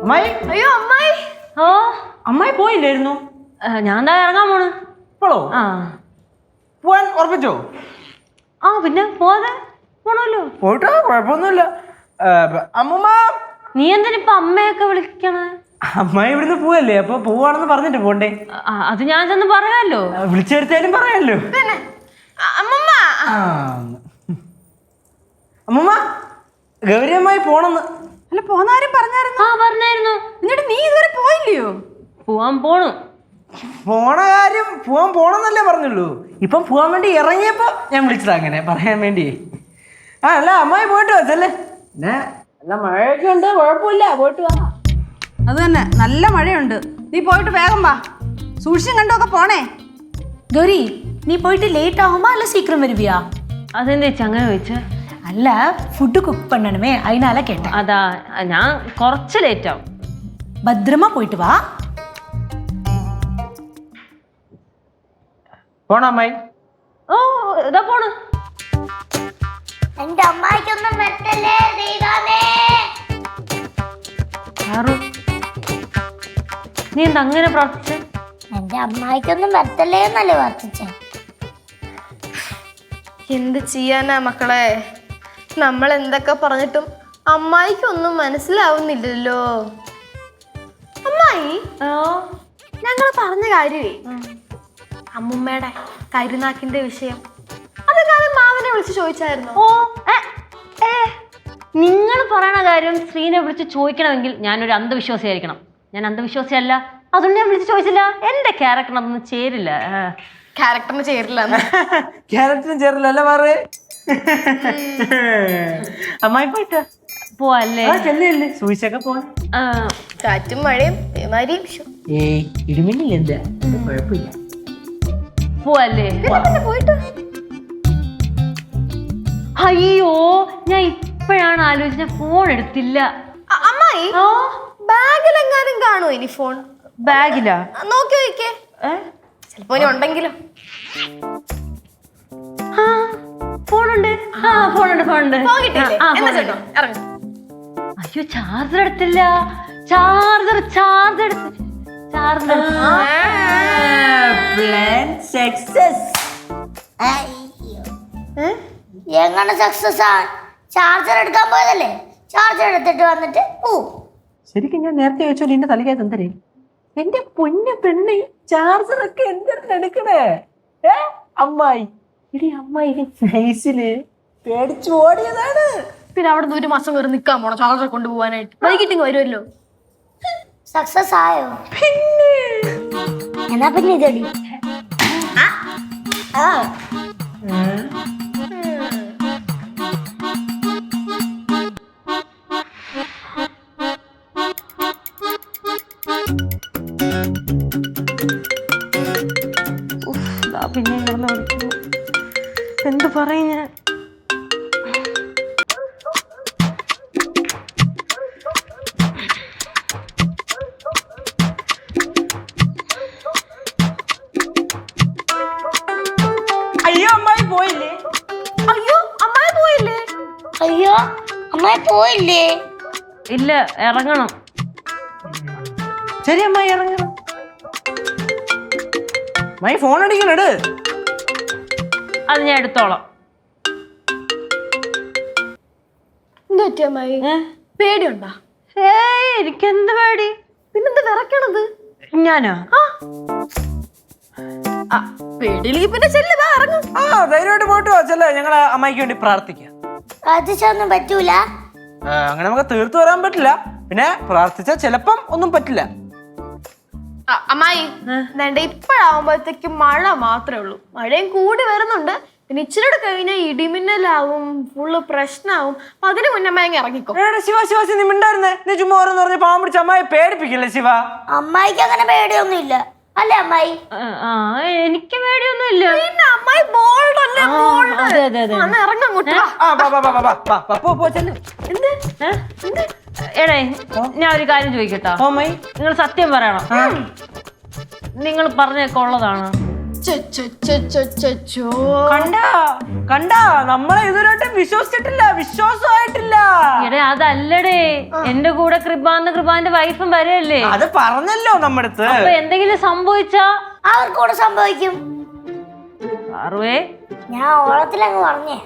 അമ്മായി? അയ്യോ അമ്മായി. ഓ. അമ്മായി പോയില്ലായിരുന്നു. ഞാൻ എന്താ ഇറങ്ങാൻ പോണ്? ഇപ്പോഴോ ആ. പോവാൻ ഉറപ്പിച്ചോ? ആ പിന്നെ പോവാതെ പോണല്ലോ. പോയിട്ടോ കുഴപ്പമൊന്നുമില്ല. അമ്മമ്മ. നീ എന്തിനിപ്പൊ അമ്മയൊക്കെ വിളിക്കണേ? അമ്മായി ഇവിടുന്ന് പോവല്ലേ? അപ്പൊ പോവാണെന്ന് പറഞ്ഞിട്ട് പോണ്ടേ? അത് ഞാൻ ചെന്ന് പറയാലോ. വിളിച്ചു വിളിച്ചെടുത്താലും പറയാലോ. അമ്മമ്മ. ഗൗരിയമ്മായി പോണെന്ന്. പിന്നെ പോന്നാരും പറഞ്ഞായിരുന്നു? ആ പറഞ്ഞായിരുന്നു. എന്നിട്ട് നീ ഇതുവരെ പോയില്ലയോ? പോവാൻ പോണു. പോണ കാര്യം പോവാൻ പോണെന്നല്ലേ പറഞ്ഞുള്ളൂ. ഇപ്പം പോവാൻ വേണ്ടി ഇറങ്ങിയപ്പോ ഞാൻ വിളിച്ചതാ അങ്ങനെ പറയാൻ വേണ്ടി. ആ അല്ല അമ്മായി പോയിട്ട് വെച്ചല്ലേ നല്ല മഴയൊക്കെ ഉണ്ട് കുഴപ്പമില്ല പോയിട്ട് വാ. അത് തന്നെ നല്ല മഴയുണ്ട്. നീ പോയിട്ട് വേഗം വാ. സൂക്ഷിച്ചും കണ്ടൊക്കെ പോണേ. ഗൗരി നീ പോയിട്ട് ലേറ്റ് ആകുമ്പോ അല്ല സീക്രം വരുവിയാ. അതെന്താ അങ്ങനെ ചോദിച്ചേ? അല്ല ഫുഡ് കുക്ക് പണ്ണണമേ. അതിനാല കേട്ട. അതാ ഞാൻ കുറച്ച് ലേറ്റ് ആവും. ഭദ്രമാ പോയിട്ട് വാ. പോണോ അമ്മായി? ഓ ഇതാ പോണ്. എന്റെ അമ്മായിക്കൊന്നും പറ്റല്ലേ ദൈവമേ? ആറു. നീ എന്താ അങ്ങനെ പ്രാർത്ഥിച്ചേ? എന്റെ അമ്മായിക്കൊന്നും പറ്റല്ലേ എന്നല്ലേ പ്രാർത്ഥിച്ചേ? എന്ത് ചെയ്യാനാ മക്കളെ? നമ്മൾ എന്തൊക്കെ പറഞ്ഞിട്ടും അമ്മായിക്കൊന്നും മനസ്സിലാവുന്നില്ലല്ലോ. അമ്മായി? ഞങ്ങൾ പറഞ്ഞ കാര്യമേ. അമ്മുമ്മയുടെ കരുനാക്കിന്റെ വിഷയം. അതൊക്കെ മാവനെ വിളിച്ച് ചോദിച്ചായിരുന്നു. ഓ ഏ. നിങ്ങൾ പറയണ കാര്യം ശ്രീനെ വിളിച്ച് ചോദിക്കണമെങ്കിൽ ഞാനൊരു അന്ധവിശ്വാസിയായിരിക്കണം. ഞാൻ അന്ധവിശ്വാസിയല്ല. അതുകൊണ്ട് ഞാൻ വിളിച്ച് ചോദിച്ചില്ല. എന്റെ ക്യാരക്ടർ അതൊന്നും ചേരില്ല. ആ. ക്യാരക്ടറിന് ചേരില്ല അല്ല ചേർന്നല്ല പറ അമ്മായി പോയിട്ട്? പോവല്ലേ? ആ ചെല്ലല്ലേ സൂക്ഷിച്ചൊക്കെ പോവാൻ ആ, കാറ്റും മഴയും ശ്ശോ. ഏയ് ഇടിമിന്നില്ല എന്താ കുഴപ്പമില്ല. പോവല്ലേ? പോയിട്ട്. അയ്യോ ഞാൻ ഇപ്പോഴാണ് ആലോചിച്ച ഫോൺ എടുത്തില്ല. അമ്മായി ബാഗിലെങ്ങാനും കാണുമോ ഇനി ഫോൺ ബാഗിലാ? നോക്കി നോക്കിയേ ഏ? ചിലപ്പോ ഉണ്ടെങ്കിലോ. ഫോണുണ്ട്. ആ ഫോണുണ്ട് ഫോണുണ്ട്. അയ്യോ ചാർജർ എടുത്തില്ല. ചാർജർ ചാർജർ എടുത്ത്. ചാർജർ പ്ലാൻ സക്സസ് എങ്ങനെ സക്സസ് ആണ് ചാർജർ എടുക്കാൻ പോയതല്ലേ? ചാർജർ എടുത്തിട്ട് വന്നിട്ട് ഓ ശരിക്കും ഞാൻ നേരത്തെ ചോദിച്ചോ നിന്റെ തലകേ തന്തരേ എന്റെ പൊന്നു പെണ്ണി ചാർജർ ഒക്കെ എന്തിനാ എടുക്കണേ? ഏ അമ്മായി. ഇടി അമ്മായി നൈസിൽ. പേടിച്ചു ഓടിയതാണ്. പിന്നെ അവിടെ നിന്ന് ഒരു മാസം കയറി നിൽക്കാൻ പോണം ചാർജർ കൊണ്ടുപോകാനായിട്ട്. വൈകിട്ട് ഇങ്ങ് വരുമല്ലോ. സക്സസ് ആയോ? പിന്നെ. എന്നാ പിന്നെ ഇതടി പിന്നെ കിടന്ന് എന്ത് പറയും ഞാൻ? അയ്യോ അമ്മായി പോയില്ലേ? അയ്യോ അമ്മായി പോയില്ലേ? അയ്യോ അമ്മായി പോയില്ലേ? ഇല്ല ഇറങ്ങണം. ശരി അമ്മായി ഇറങ്ങണം അമ്മായി ഫോൺ അടിക്കണട് അത് ഞാൻ എടുത്തോളാം? ഏയ് എനിക്കെന്ത് പേടി? പിന്നെന്ത് വിറക്കണത് ഞാനോ? ആ. പേടിയില്ലെങ്കിൽ പിന്നെ വാ ഇറങ്ങും. ആ ധൈര്യമായിട്ട് പോയിട്ട് വെച്ചല്ലേ ഞങ്ങൾ അമ്മായിക്ക് വേണ്ടി പ്രാർത്ഥിക്കാം. പ്രാർത്ഥിച്ചൊന്നും പറ്റൂല. ആ, അങ്ങനെ നമുക്ക് തീർത്തു വരാൻ പറ്റില്ല. പിന്നെ പ്രാർത്ഥിച്ചാൽ ചിലപ്പം ഒന്നും പറ്റില്ല. അമ്മായി വേണ്ട ഇപ്പോഴാവുമ്പോഴത്തേക്ക് മഴ മാത്രമേ ഉള്ളൂ. മഴയും കൂടി വരുന്നുണ്ട്. പിന്നെ ഇച്ചിരി കഴിഞ്ഞാൽ ഇടിമിന്നലാവും ഫുള്ള് പ്രശ്നമാവും അപ്പൊ അതിന് മുന്നേ അമ്മ അങ്ങ് ഇറങ്ങിക്കോ. ശിവ ശിവ നീ മിണ്ടായിരുന്നേ? നീ ചുമ്മാ ഓരോന്ന് പറഞ്ഞ് പാവം പിടിച്ച അമ്മായി പേടിപ്പിക്കില്ലേ ശിവ? അമ്മായിക്ക് അങ്ങനെ പേടിയൊന്നുമില്ല. അല്ലേ അമ്മായി? ആ, എനിക്ക് പേടിയൊന്നുമില്ല. പിന്നെ അമ്മായി ബോൾഡ് അല്ലേ ബോൾഡ് അതെ അതെ അതെ. വാ വാ പോ പോ എന്ത്? ഏ? എടേ ഞാൻ ഒരു കാര്യം ചോദിക്കട്ടോ. നിങ്ങൾ സത്യം പറയണം. നിങ്ങൾ പറഞ്ഞൊക്കെ ഉള്ളതാണ്. ചൊച്ചൊച്ചൊച്ചൊച്ചോ. കണ്ട കണ്ട നമ്മളെ ഇതുവരെയായിട്ടും വിശ്വസിച്ചിട്ടില്ല വിശ്വാസമായിട്ടില്ല. എടേ അതല്ലടേ. എന്റെ കൂടെ കൃപാന്ന് കൃപാന്റെ വൈഫും വരെയല്ലേ? അത് പറഞ്ഞല്ലോ നമ്മുടെ അടുത്ത് അപ്പൊ എന്തെങ്കിലും സംഭവിച്ചാ? അവർക്കൂടെ സംഭവിക്കും. ഞാൻ ഓളത്തിലങ്ങ് പറഞ്ഞേ.